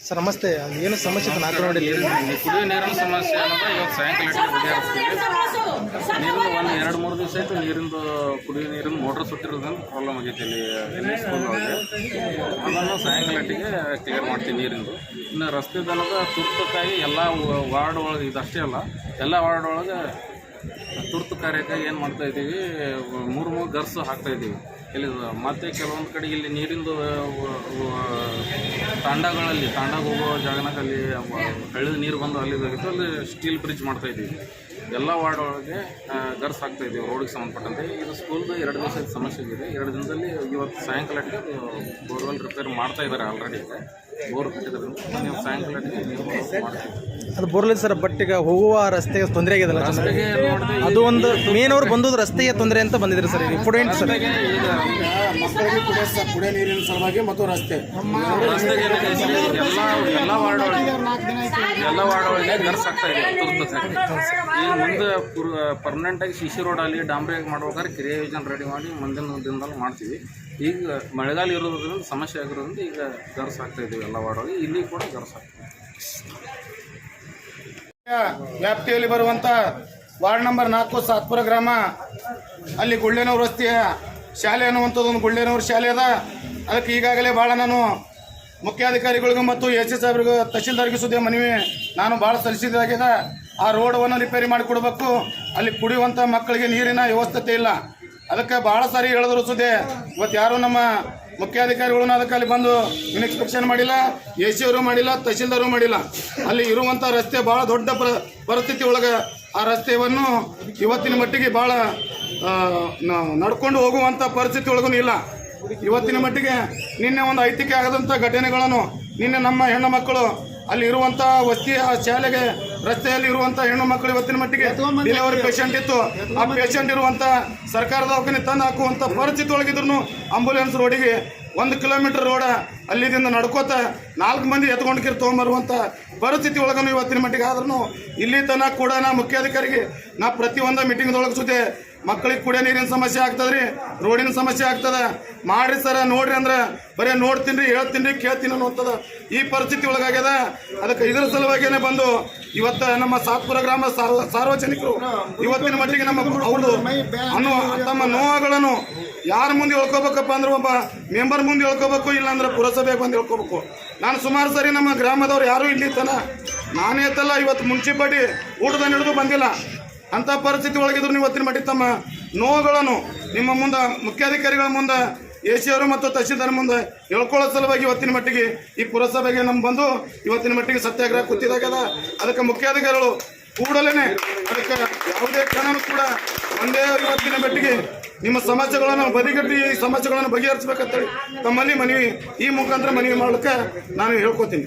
Sir ನಮಸ್ತೆ. ಅದು ಏನು ಸಮಸ್ಯೆ ಇತ್ತು? ನಾಲ್ಕು ನೋಡಿ ನೀರಿನ ಕುಡಿಯೋ ನೀರಿನ ಸಮಸ್ಯೆ ಅನ್ನೋದು ಇವತ್ತು ಸಾಯಂಕಾಲ ಬಗೆಹರಿಸ್ತೀವಿ ನೀರಿಂದು ಒಂದು ಎರಡು ಮೂರು ದಿವಸ ಆಯಿತು ನೀರಿಂದು ಕುಡಿಯೋ ನೀರಿನ ಮೋಟ್ರ್ ಸುಟ್ಟಿರೋದ್ರಿಂದ ಪ್ರಾಬ್ಲಮ್ ಆಗೈತೆ ಇಲ್ಲಿ. ಇಲ್ಲಿ ಸ್ಕೂಲ್ ಒಳಗೆ ಅದನ್ನು ಸಾಯಂಕಾಲಟ್ಟಿಗೆ ಕ್ಲಿಯರ್ ಮಾಡ್ತೀವಿ ನೀರಿಂದು. ಇನ್ನು ರಸ್ತೆದಲ್ಲದ ತುರ್ತಕ್ಕಾಗಿ ಎಲ್ಲ ವಾರ್ಡ್ ಒಳಗೆ ಇದಷ್ಟೇ ಅಲ್ಲ ಎಲ್ಲ ವಾರ್ಡ್ ಒಳಗೆ ತುರ್ತು ಕಾರ್ಯಕ್ಕೆ ಏನು ಮಾಡ್ತಾ ಇದ್ದೀವಿ, ಮೂರು ಮೂರು ಗರ್ಸು ಹಾಕ್ತಾ ಇದ್ದೀವಿ. ಇಲ್ಲಿ ಮತ್ತೆ ಕೆಲವೊಂದು ಕಡೆ ಇಲ್ಲಿ ನೀರಿಂದು ತಾಂಡಗಳಲ್ಲಿ, ತಾಂಡಾಗ ಹೋಗೋ ಜಾಗನಾಗಲ್ಲಿ ಹಳ್ಳಿದ ನೀರು ಬಂದು ಅಲ್ಲಿ ಇದಾಗಿತ್ತು ಅಲ್ಲಿ ಸ್ಟೀಲ್ ಬ್ರಿಡ್ಜ್ ಮಾಡ್ತಾ ಇದ್ದೀವಿ. ಎಲ್ಲ ವಾರ್ಡ್ ಒಳಗೆ ಗರ್ಸ್ ಹಾಕ್ತಾ ಇದ್ದೀವಿ ರೋಡಿಗೆ ಸಂಬಂಧಪಟ್ಟಂತೆ. ಇದು ಸ್ಕೂಲ್ದು ಎರಡು ದಿವಸದ ಸಮಸ್ಯೆ ಇದೆ ಎರಡು ದಿನದಲ್ಲಿ ಇವತ್ತು ಸಾಯಂಕಾಲಕ್ಕೆ ಬೋರ್ವೆಲ್ ರಿಪೇರ್ ಮಾಡ್ತಾ ಇದ್ದಾರೆ ಆಲ್ರೆಡಿ ಬೋರ್ ಕಟ್ಟಿದ್ರಿಂದ ನೀವು ಸಾಯಂಕಾಲಕ್ಕೆ ನೀರು ಮಾಡ್ತೀವಿ ಅದು ಬೋರ್ಲಿಲ್ಲ ಸರ್ ಬಟ್ ಈಗ ಹೋಗುವ ರಸ್ತೆಗೆ ತೊಂದರೆ ಆಗಿದೆಲ್ಲ ಅದು ಒಂದು ಮೇನ್ ಅವ್ರು ಬಂದದ್ದು ರಸ್ತೆಗೆ ತೊಂದರೆ ಅಂತ ಬಂದಿದ್ರು ಸರ್ ಇಂಪಾರ್ಟೆಂಟ್ ಸರ್. ಮಕ್ಕಳಿಗೆ ಕುಡಿಯೋ ಸ- ಕುಡಿಯೋ ನೀರಿನ ಸಲುವಾಗಿ ಮತ್ತು ರಸ್ತೆ. ರಸ್ತೆಗೆ ಎಲ್ಲ ಎಲ್ಲ ವಾರ್ಡ್ ಒಳಗೆ ಎಲ್ಲ ವಾರ್ಡ್ ಒಳಗೆ ಗರ್ಸ್ ಆಗ್ತಾ ಇದೆ. ತುರ್ತು ಈಗ ಮುಂದೆ ಪರ್ಮನೆಂಟ್ ಆಗಿ ಸಿ ಸಿ ರೋಡ್ ಅಲ್ಲಿ ಡಾಂಬ್ರಿ ಮಾಡ್ಬೇಕಾದ್ರೆ ಕ್ರಿಯಾ ಯೋಜನೆ ರೆಡಿ ಮಾಡಿ ಮುಂದಿನ ದಿನದಲ್ಲಿ ಮಾಡ್ತೀವಿ. ಈಗ ಮಳೆಗಾಲ ಇರೋದ್ರಿಂದ, ಸಮಸ್ಯೆ ಆಗಿರೋದ್ರಿಂದ ಈಗ ಗರ್ಸ್ ಆಗ್ತಾ ಇದ್ದೀವಿ ಎಲ್ಲ ವಾರ್ಡಲ್ಲಿ. ಇಲ್ಲಿ ಕೂಡ ಗರ್ಸ್ ವ್ಯಾಪ್ತಿಯಲ್ಲಿ ಬರುವಂತ ವಾರ್ಡ್ ನಂಬರ್ ನಾಲ್ಕು ಸಾತ್ಪುರ ಗ್ರಾಮ, ಅಲ್ಲಿ ಗುಳ್ಳೇನವ್ರ ರಸ್ತೆಯ ಶಾಲೆ ಅನ್ನುವಂಥದ್ದು ಒಂದು ಗುಳ್ಳೇನವ್ರ ಶಾಲೆ ಅದ. ಅದಕ್ಕೆ ಈಗಾಗಲೇ ಭಾಳ ನಾನು ಮುಖ್ಯಾಧಿಕಾರಿಗಳಿಗೂ ಮತ್ತು ಎಸ್ ಎಸ್ ಸಾಹೇಬ್ರಿಗೂ ತಹಶೀಲ್ದಾರ್ಗೆ ಸುದ್ದಿ ಮನವಿ ನಾನು ಭಾಳ ಸಲ್ಲಿಸಿದಾಗಿದೆ ಆ ರೋಡವನ್ನು ರಿಪೇರಿ ಮಾಡಿಕೊಡ್ಬೇಕು. ಅಲ್ಲಿ ಕುಡಿಯುವಂಥ ಮಕ್ಕಳಿಗೆ ನೀರಿನ ವ್ಯವಸ್ಥತೆ ಇಲ್ಲ. ಅದಕ್ಕೆ ಬಹಳ ಸಾರಿ ಹೇಳಿದ್ರು ಸುದ್ದಿ. ಇವತ್ತು ಯಾರು ನಮ್ಮ ಮುಖ್ಯಾಧಿಕಾರಿಗಳನ್ನ ಅದಕ್ಕೆ ಅಲ್ಲಿ ಬಂದು ಇನ್ಸ್ಪೆಕ್ಷನ್ ಮಾಡಿಲ್ಲ, ಎ ಸಿ ಅವರು ಮಾಡಿಲ್ಲ, ತಹಶೀಲ್ದಾರು ಮಾಡಿಲ್ಲ. ಅಲ್ಲಿ ಇರುವಂಥ ರಸ್ತೆ ಭಾಳ ದೊಡ್ಡ ಪ್ರ, ಪರಿಸ್ಥಿತಿ ಒಳಗೆ ಆ ರಸ್ತೆಯನ್ನು ಇವತ್ತಿನ ಮಟ್ಟಿಗೆ ಭಾಳ ನಡ್ಕೊಂಡು ಹೋಗುವಂಥ ಪರಿಸ್ಥಿತಿ ಒಳಗೂ ಇಲ್ಲ. ಇವತ್ತಿನ ಮಟ್ಟಿಗೆ ನಿನ್ನೆ ಒಂದು ಐತಿಕೆ ಆಗದಂಥ ಘಟನೆಗಳನ್ನು ನಿನ್ನೆ ನಮ್ಮ ಹೆಣ್ಣು ಮಕ್ಕಳು ಅಲ್ಲಿ ಇರುವಂತ ಆ ಶಾಲೆಗೆ ರಸ್ತೆಯಲ್ಲಿ ಇರುವಂತ ಹೆಣ್ಣು ಮಕ್ಕಳು ಇವತ್ತಿನ ಮಟ್ಟಿಗೆ ಡೆಲಿವರಿ ಪೇಷಂಟ್ ಇತ್ತು. ಆ ಪೇಷಂಟ್ ಇರುವಂತ ಸರ್ಕಾರದ ದವಾಖಾನೆ ತಂದು ಹಾಕುವಂತ ಪರಿಸ್ಥಿತಿ ಒಳಗಿದ್ರು ಆಂಬುಲೆನ್ಸ್ ರೋಡಿಗೆ ಒಂದು ಕಿಲೋಮೀಟರ್ ರೋಡ ಅಲ್ಲಿದಿಂದ ನಡ್ಕೋತ ನಾಲ್ಕು ಮಂದಿ ಎತ್ಕೊಂಡ್ಕಿರ್ ತೊಗೊಂಬರುವಂತ ಪರಿಸ್ಥಿತಿ ಒಳಗನು ಇವತ್ತಿನ ಮಟ್ಟಿಗೆ ಆದ್ರೂ ಇಲ್ಲಿ ತನಕ ಕೂಡ ನಾ ಮುಖ್ಯಾಧಿಕಾರಿಗೆ ನಾ ಪ್ರತಿಯೊಂದು ಮೀಟಿಂಗ್ದೊಳಗೆ ಸುದ್ದಿ ಮಕ್ಕಳಿಗೆ ಕುಡಿಯೋ ನೀರಿನ ಸಮಸ್ಯೆ ಆಗ್ತದ್ರಿ, ರೋಡಿನ ಸಮಸ್ಯೆ ಆಗ್ತದ. ಮಾಡ್ರಿ ಸರ, ನೋಡ್ರಿ ಅಂದ್ರೆ ಬರೀ ನೋಡ್ತೀನಿ, ಹೇಳ್ತೀನಿ, ಕೇಳ್ತೀನಿ ಅನ್ನೋಂಥದ್ದು ಈ ಪರಿಸ್ಥಿತಿ ಒಳಗಾಗ್ಯದ. ಅದಕ್ಕೆ ಇದರ ಸಲುವಾಗಿನೇ ಬಂದು ಇವತ್ತ ನಮ್ಮ ಸಾತ್ಪುರ ಗ್ರಾಮ ಸಾರ್ವಜನಿಕರು ಇವತ್ತಿನ ಮಟ್ಟಿಗೆ ನಮ್ಮ ಅವರು ಅನ್ನೋ ತಮ್ಮ ನೋವುಗಳನ್ನು ಯಾರ ಮುಂದೆ ಹೇಳ್ಕೋಬೇಕಪ್ಪ ಅಂದ್ರೆ ಒಬ್ಬ ಮೆಂಬರ್ ಮುಂದೆ ಹೇಳ್ಕೋಬೇಕು, ಇಲ್ಲಾಂದ್ರೆ ಪುರಸಭೆ ಬಂದು ಹೇಳ್ಕೋಬೇಕು. ನಾನು ಸುಮಾರು ಸರಿ ನಮ್ಮ ಗ್ರಾಮದವ್ರು ಯಾರು ಇಲ್ಲಿ ತನ ನಾನೇ ತಲ್ಲ ಇವತ್ತು ಮುನ್ಸಿಪಾಲ್ಟಿ ಊಟದ ಹಿಡಿದು ಬಂದಿಲ್ಲ. ಅಂತ ಪರಿಸ್ಥಿತಿ ಒಳಗಿದ್ರು ನೀವು ಒತ್ತಿನ ಮಟ್ಟಿಗೆ ತಮ್ಮ ನೋವುಗಳನ್ನು ನಿಮ್ಮ ಮುಂದೆ ಮುಖ್ಯಾಧಿಕಾರಿಗಳ ಮುಂದೆ ಎ ಸಿ ಅವರು ಮತ್ತು ತಹಶೀಲ್ದಾರ್ ಮುಂದೆ ಹೇಳ್ಕೊಳ್ಳೋ ಸಲುವಾಗಿ ಇವತ್ತಿನ ಮಟ್ಟಿಗೆ ಈ ಪುರಸಭೆಗೆ ನಮ್ಮ ಬಂದು ಇವತ್ತಿನ ಮಟ್ಟಿಗೆ ಸತ್ಯಾಗ್ರಹ ಕೂತಿದಾಗದ. ಅದಕ್ಕೆ ಮುಖ್ಯಾಧಿಕಾರಿಗಳು ಕೂಡಲೇ ಅದಕ್ಕೆ ಯಾವುದೇ ಕಾರಣಕ್ಕೂ ಕೂಡ ಒಂದೇ ಇವತ್ತಿನ ಮಟ್ಟಿಗೆ ನಿಮ್ಮ ಸಮಸ್ಯೆಗಳನ್ನು ಬದಿಗಟ್ಟಿ ಈ ಸಮಸ್ಯೆಗಳನ್ನು ಬಗೆಹರಿಸಬೇಕಂತೇಳಿ ತಮ್ಮಲ್ಲಿ ಮನವಿ, ಈ ಮುಖಾಂತರ ಮನವಿ ಮಾಡ್ಲಿಕ್ಕೆ ನಾನು ಹೇಳ್ಕೊತೀನಿ.